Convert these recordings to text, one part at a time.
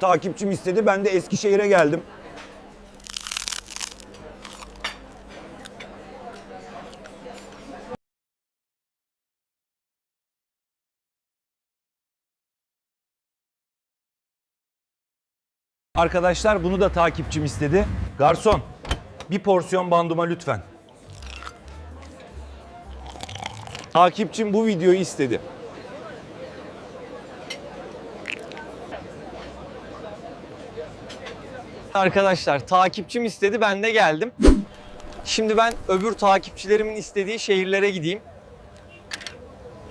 Takipçim istedi. Ben de Eskişehir'e geldim. Arkadaşlar bunu da takipçim istedi. Garson, bir porsiyon banduma lütfen. Takipçim bu videoyu istedi. Arkadaşlar takipçim istedi ben de geldim. Şimdi ben öbür takipçilerimin istediği şehirlere gideyim.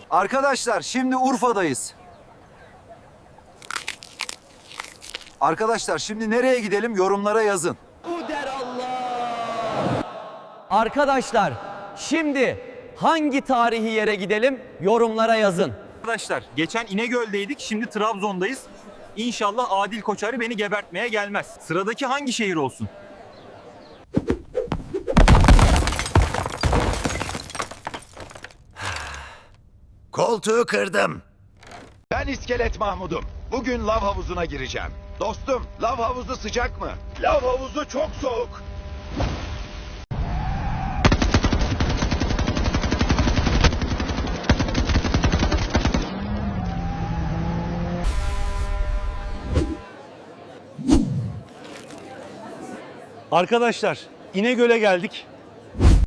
Arkadaşlar şimdi Urfa'dayız. Arkadaşlar şimdi nereye gidelim yorumlara yazın. Arkadaşlar şimdi hangi tarihi yere gidelim yorumlara yazın. Arkadaşlar geçen İnegöl'deydik şimdi Trabzon'dayız. İnşallah Adil Koçarı beni gebertmeye gelmez. Sıradaki hangi şehir olsun? Koltuğu kırdım. Ben İskelet Mahmud'um. Bugün lav havuzuna gireceğim. Dostum, lav havuzu sıcak mı? Lav havuzu çok soğuk. Arkadaşlar İnegöl'e geldik.